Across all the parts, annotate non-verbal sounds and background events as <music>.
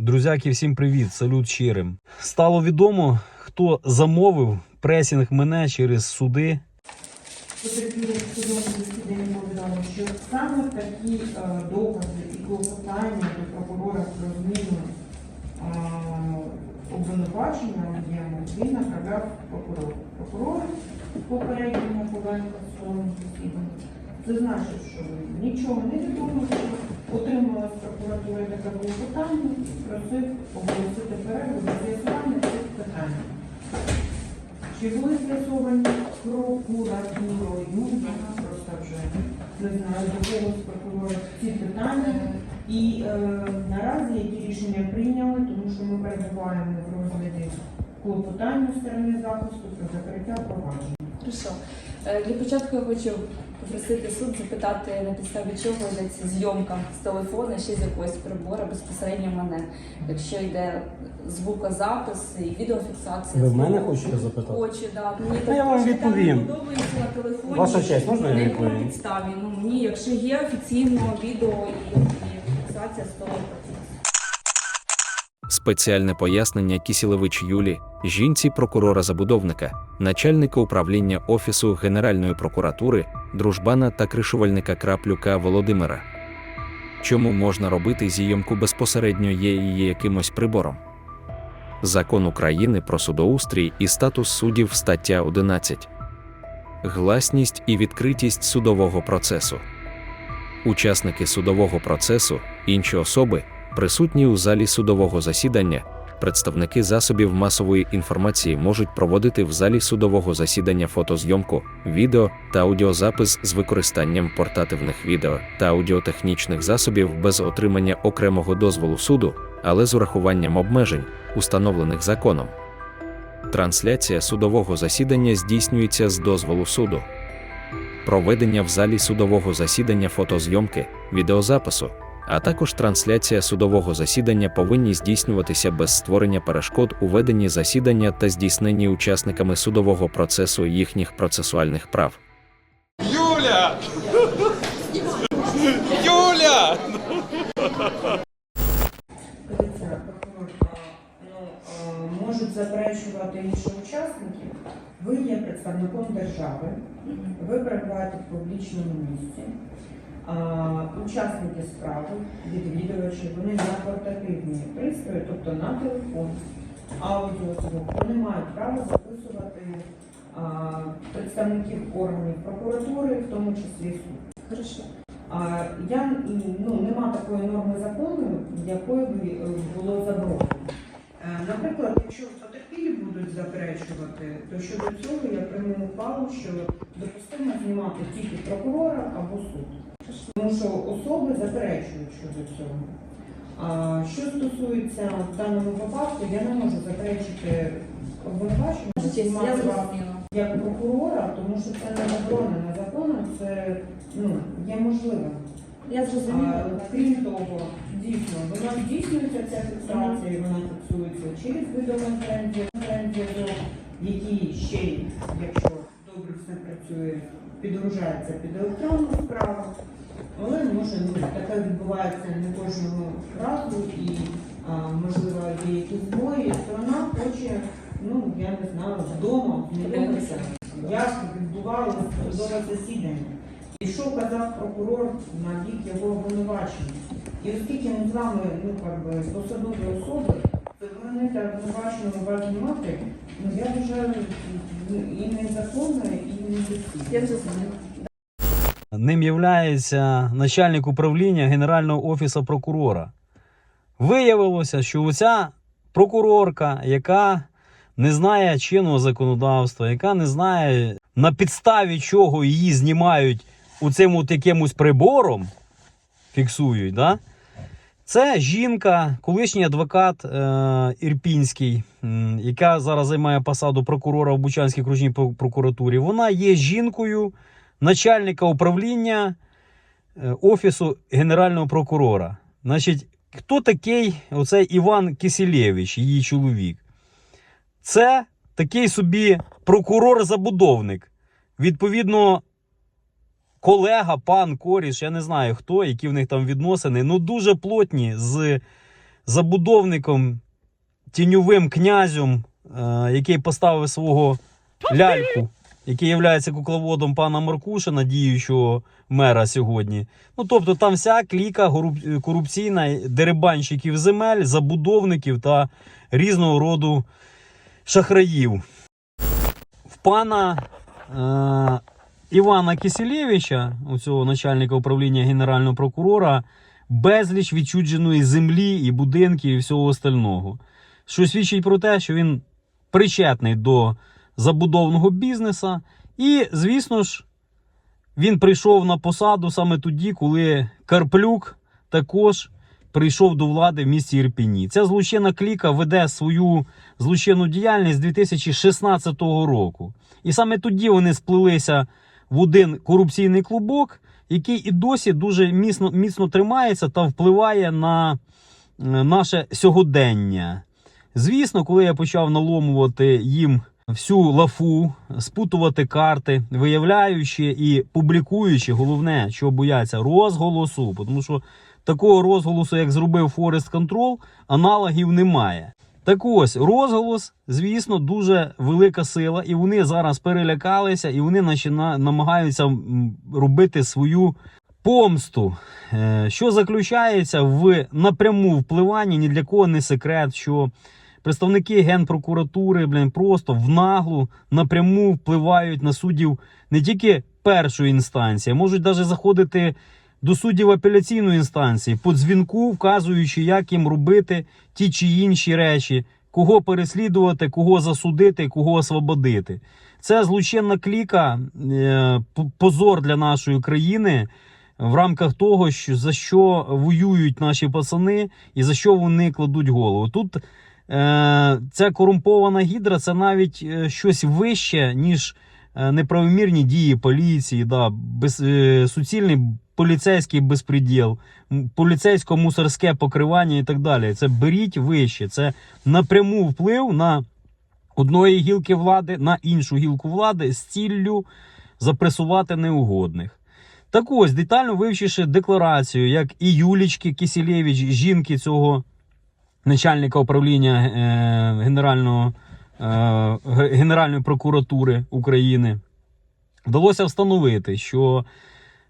Друзяки, всім привіт! Салют щирим. Стало відомо, хто замовив пресінг мене через суди. Що саме такі е, докази і клопотання до прокурора про зміну е, обвинувачення він направляв. Прокурор в попередньому судовому засіданні. Це значить, що нічого не відомо, отримала з прокуратури таке клопотання і просив оголосити перерву для з'ясування цих питань. Чи були з'ясовані прокуратурою, я просто вже не знаю, до кого з прокурорів ці питання. І е, наразі які рішення прийняли, тому що ми перебуваємо в розгляді клопотання сторони захисту про закриття провадження. Е, Для початку я хочу попросити суд запитати, на підставі чого йдеться зйомка з телефона ще з якогось прибора безпосередньо мене. Якщо йде звукозапис і відеофіксація. Ви в мене хочете запитати? Хочу, так. Мені Ну, я вам там відповім. подобається на телефоні. Ваша честь, можна я На якому відповім? підставі? Ну, мені, якщо є офіційно відео і, і фіксація з процесу. Спеціальне пояснення Кісілевич Юлі, жінці прокурора-забудовника, начальника управління Офісу Генеральної прокуратури, дружбана та кришувальника Краплюка Володимира. Чому можна робити зйомку безпосередньо є її якимось прибором? Закон України про судоустрій і статус суддів стаття 11. Гласність і відкритість судового процесу. Учасники судового процесу, інші особи, присутні у залі судового засідання, представники засобів масової інформації можуть проводити в залі судового засідання фотозйомку, відео та аудіозапис з використанням портативних відео та аудіотехнічних засобів без отримання окремого дозволу суду, але з урахуванням обмежень, установлених законом. Трансляція судового засідання здійснюється з дозволу суду. Проведення в залі судового засідання фотозйомки, відеозапису, а також трансляція судового засідання повинні здійснюватися без створення перешкод у веденні засідання та здійсненні учасниками судового процесу їхніх процесуальних прав. Юля! Юля! Можуть заперечувати інші учасники. Ви є представником держави, ви перебуваєте в публічному місці. Учасники справи, відвідувачі, вони на портативні пристрої, тобто на телефон, аудіозвук, вони мають право записувати представників органів прокуратури, в тому числі суд. Хорошо. А я ну нема такої норми закону, якою би е, було заборонено. Е, Наприклад, якщо потерпілі будуть заперечувати, то щодо цього я прийму ухвалу, що допустимо знімати тільки прокурора або суд. Тому що особи заперечують щодо цього. А що стосується в даному випадку, я не можу заперечити обвинувачення як прокурора, тому що це не заборонено законом, це ну, є можливим. Я зрозуміла. крім того, дійсно, вона здійснюється ця фіксація, і вона фіксується через відеоконференцію, які ще, й, якщо добре все працює, підгружається під електронну справу. Але може ну, таке відбувається не кожного разу і а, можливо є якісь збої, сторона хоче, ну я не знаю, вдома знайомитися, як відбувалося судове засідання. І що казав прокурор на бік його обвинувачення. І оскільки ми з вами ну, посадові особи, то виникне обвинувачення вас знімати, ну я вважаю ну, і незаконно, і недоцільно. Я зрозуміла. Ним являється начальник управління Генерального офісу прокурора. Виявилося, що оця прокурорка, яка не знає чинного законодавства, яка не знає на підставі чого її знімають у цим от якимось прибором, фіксують, да? Це жінка, колишній адвокат е, Ірпінський, яка зараз займає посаду прокурора в Бучанській окружній прокуратурі. Вона є жінкою начальника управління е, Офісу Генерального прокурора. Значить, хто такий оцей Іван Кисілєвич, її чоловік? Це такий собі прокурор-забудовник. Відповідно, колега, пан Коріш, я не знаю хто, які в них там відносини, ну дуже плотні з забудовником, тіньовим князем, е, який поставив свого ляльку, який є кукловодом пана Маркушина, діючого мера сьогодні. Ну, тобто там вся кліка корупційна дерибанщиків земель, забудовників та різного роду шахраїв. В пана е, Івана Кисілєвича, цього начальника управління генерального прокурора, безліч відчудженої землі і будинків і всього остального. Що свідчить про те, що він причетний до забудовного бізнесу. І, звісно ж, він прийшов на посаду саме тоді, коли Карплюк також прийшов до влади в місті Ірпіні. Ця злочинна кліка веде свою злочинну діяльність з 2016 року. І саме тоді вони сплелися в один корупційний клубок, який і досі дуже міцно, міцно тримається та впливає на е, наше сьогодення. Звісно, коли я почав наломувати їм всю лафу, спутувати карти, виявляючи і публікуючи, головне, що бояться розголосу, тому що такого розголосу, як зробив Forest Control, аналогів немає. Так ось розголос, звісно, дуже велика сила, і вони зараз перелякалися, і вони намагаються робити свою помсту, Е, що заключається в напряму впливанні, ні для кого не секрет, що представники Генпрокуратури блін, просто в наглу напряму впливають на суддів не тільки першої інстанції, а можуть навіть заходити до суддів апеляційної інстанції по дзвінку, вказуючи, як їм робити ті чи інші речі, кого переслідувати, кого засудити, кого освободити. Це злочинна кліка, е, позор для нашої країни в рамках того, що за що воюють наші пацани і за що вони кладуть голову. Тут ця корумпована гідра це навіть е, щось вище, ніж е, неправомірні дії поліції, да, без, е, суцільний поліцейський безпреділ, поліцейсько-мусорське покривання і так далі. Це беріть вище. Це напряму вплив на одної гілки влади на іншу гілку влади з ціллю запресувати неугодних. Так ось, детально вивчивши декларацію, як і Юлічки Кисілєвич, жінки цього начальника управління е, Генерального, е, Генеральної прокуратури України, вдалося встановити, що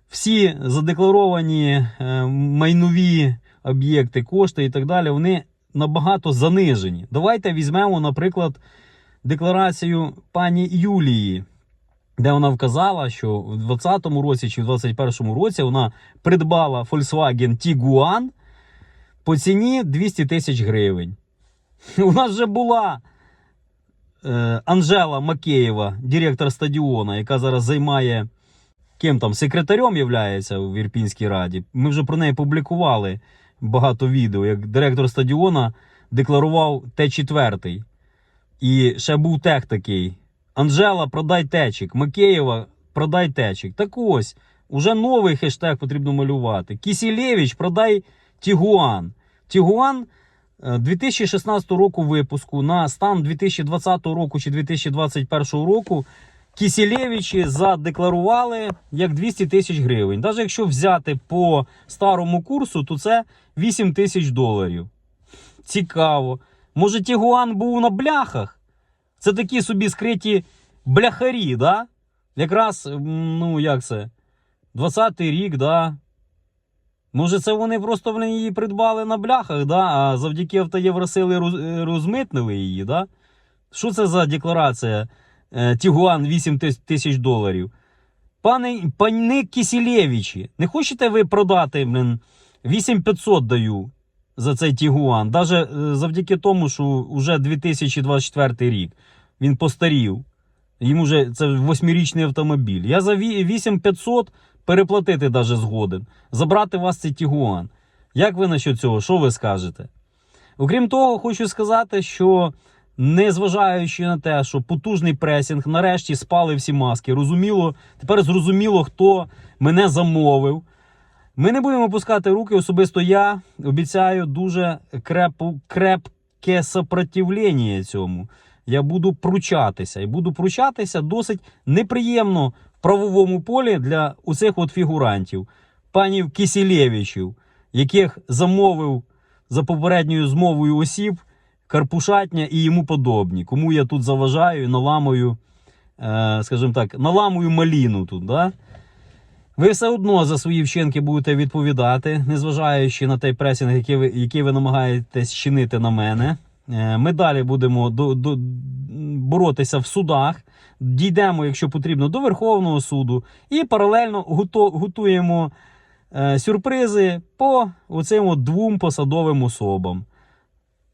всі задекларовані е, майнові об'єкти, кошти і так далі, вони набагато занижені. Давайте візьмемо, наприклад, декларацію пані Юлії, де вона вказала, що в 2020 році чи в 2021 році вона придбала Volkswagen Tiguan по ціні 200 тисяч гривень. <laughs> У нас вже була е, Анжела Макеєва, директор стадіона, яка зараз займає ким там секретарем являється в Ірпінській раді. Ми вже про неї публікували багато відео, як директор стадіона декларував Т4. І ще був тех такий. Анжела, продай течик. Макеєва, продай течик. Так ось, уже новий хештег потрібно малювати. Кісілєвич, продай Тігуан. Тігуан е, 2016 року випуску на стан 2020 року чи 2021 року Кісілєвичі задекларували як 200 тисяч гривень. Навіть якщо взяти по старому курсу, то це 8 тисяч доларів. Цікаво. Може, Тігуан був на бляхах? Це такі собі скриті бляхарі, да? Якраз, ну як це? 20-й рік, да? Може, це вони просто блін, її придбали на бляхах, да? а завдяки автоєвросили е, розмитнили її, да? Що це за декларація? Е, Тігуан 8 тисяч доларів. Пане пане Кісілєвичі, не хочете ви продати, блін, 8500 даю за цей Тігуан? Даже е, завдяки тому, що вже 2024 рік він постарів. Йому вже це восьмирічний автомобіль. Я за 8500 переплатити даже згоден. Забрати у вас цей Тігуан. Як ви насчет цього? Що ви скажете? Окрім того, хочу сказати, що незважаючи на те, що потужний пресінг, нарешті спали всі маски. Розуміло, тепер зрозуміло, хто мене замовив. Ми не будемо пускати руки. Особисто я обіцяю дуже крепу, крепке сопротивлення цьому. Я буду пручатися. І буду пручатися досить неприємно правовому полі для усіх от фігурантів, панів Кисілєвичів, яких замовив за попередньою змовою осіб, Карпушатня і йому подобні. Кому я тут заважаю, наламую, е, скажімо так, наламую маліну тут. Да? Ви все одно за свої вчинки будете відповідати, незважаючи на той пресінг, який ви, який ви намагаєтесь чинити на мене. Е, Ми далі будемо до, до, боротися в судах. Дійдемо, якщо потрібно, до Верховного суду і паралельно готуємо е, сюрпризи по оцим от двом посадовим особам.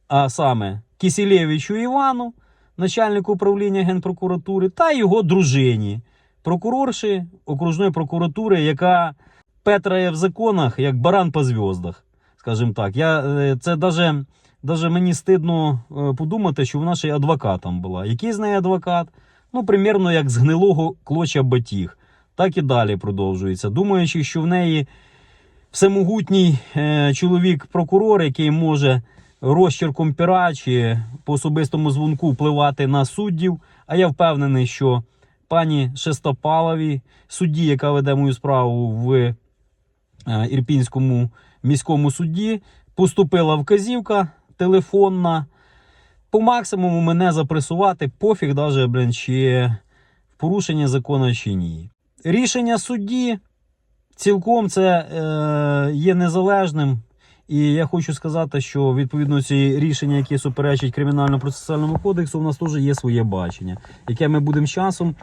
А саме Кісілєвичу Івану, начальнику управління Генпрокуратури, та його дружині, прокурорші окружної прокуратури, яка петрає в законах як баран по зв'яздах. Скажімо так, я, е, це даже, даже мені стидно е, подумати, що вона ще й адвокатом була. Який з неї адвокат? Ну, примірно як з гнилого клоча батіг. Так і далі продовжується. Думаючи, що в неї всемогутній е, чоловік-прокурор, який може розчерком пера чи по особистому дзвонку впливати на суддів. А я впевнений, що пані Шестопаловій, судді, яка веде мою справу в е, Ірпінському міському суді, поступила вказівка телефонна. По максимуму мене запресувати, пофіг даже, блін, чи в порушення закону чи ні. Рішення судді цілком це е, є незалежним. І я хочу сказати, що відповідно ці рішення, які суперечать кримінально-процесуальному кодексу, у нас теж є своє бачення, яке ми будемо часом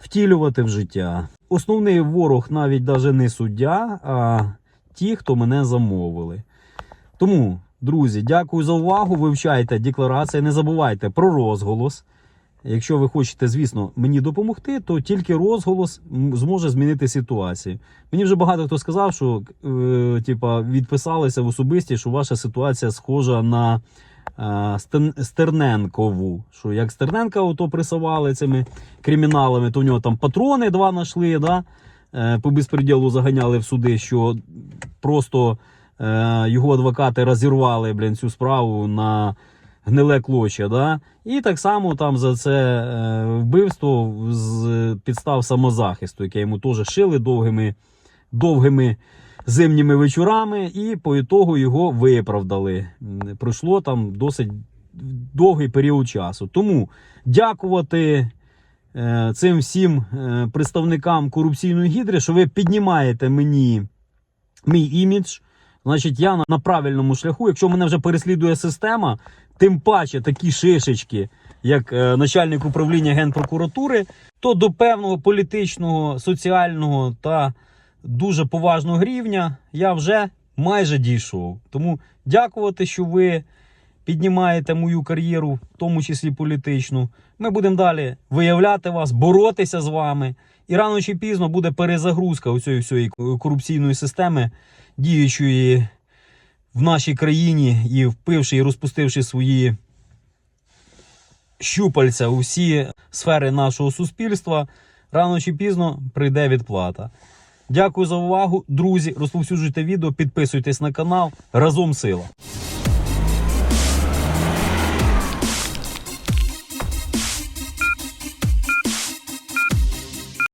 втілювати в життя. Основний ворог навіть навіть не суддя, а ті, хто мене замовили. Тому, друзі, дякую за увагу. Вивчайте декларації, не забувайте про розголос. Якщо ви хочете, звісно, мені допомогти, то тільки розголос зможе змінити ситуацію. Мені вже багато хто сказав, що е, типа, відписалися в особисті, що ваша ситуація схожа на е, Стерненкову. Що як Стерненка ото присували цими криміналами, то в нього там патрони два знайшли, да? е, по безпреділу заганяли в суди, що просто його адвокати розірвали блін, цю справу на гниле клоча. Да? І так само там за це е, вбивство з підстав самозахисту, яке йому теж шили довгими, довгими зимніми вечорами, і по ітогу його виправдали. Пройшло там досить довгий період часу. Тому дякувати е, цим всім е, представникам корупційної гідри, що ви піднімаєте мені мій імідж. Значить, я на, правильному шляху. Якщо мене вже переслідує система, тим паче такі шишечки, як е, начальник управління Генпрокуратури, то до певного політичного, соціального та дуже поважного рівня я вже майже дійшов. Тому дякувати, що ви піднімаєте мою кар'єру, в тому числі політичну. Ми будемо далі виявляти вас, боротися з вами. І рано чи пізно буде перезагрузка у цієї всієї корупційної системи, діючої в нашій країні і впивши і розпустивши свої щупальця у всі сфери нашого суспільства, рано чи пізно прийде відплата. Дякую за увагу, друзі. Розповсюджуйте відео, підписуйтесь на канал. Разом сила!